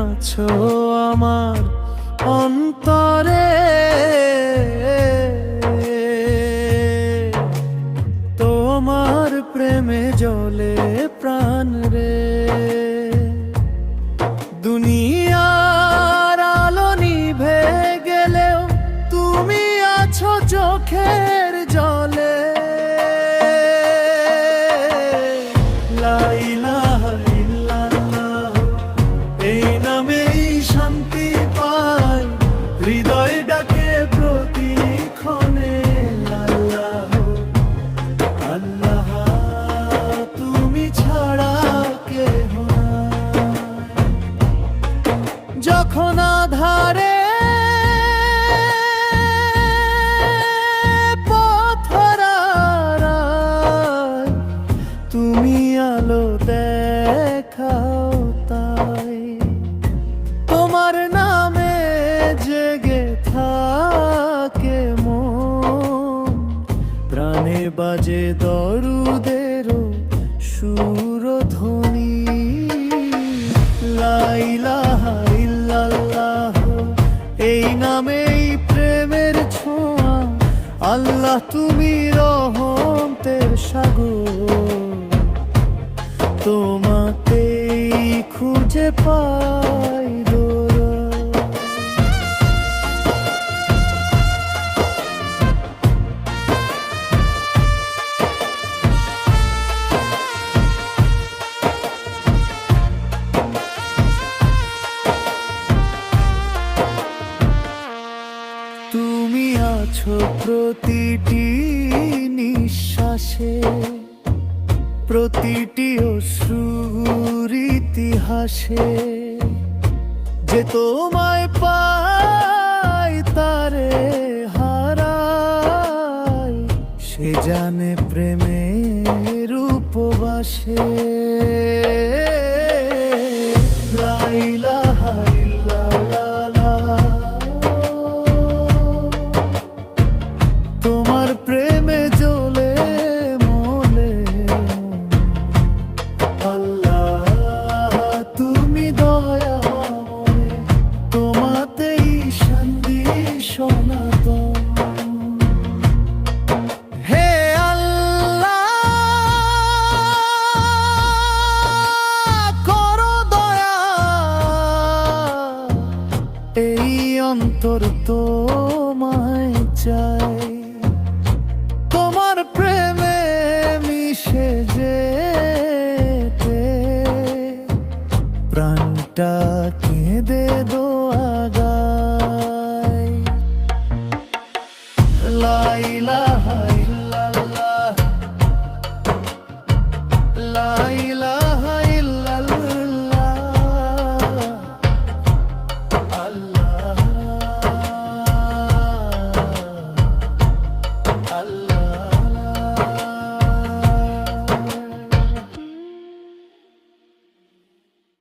আছো আমার অন্তরে। তোমার প্রেমে জলে প্রাণ রে। দুনিয়ার আলো নিভে গেলেও তুমি আছো চোখের জলে। যখন আধারে তুমি আলো দেখাও তাই। তোমার নামে জেগে থাকে মন। প্রাণে বাজে দরুদেরও সুরধ্বনি আল্লাহ তুমি রহমতের সাগর। তোমাকে খুঁজে পাই। তুমি আছো প্রতিটি নিঃশ্বাসে, প্রতিটি অশ্রুর ইতিহাসে। যে তোমায় পাই তারে হারাই সে জানে প্রেমের উপবাসে। অন্তর তোমায় চাই। তোমার প্রেমে মিশে যেতে। প্রাণটা কেঁদে দোয়া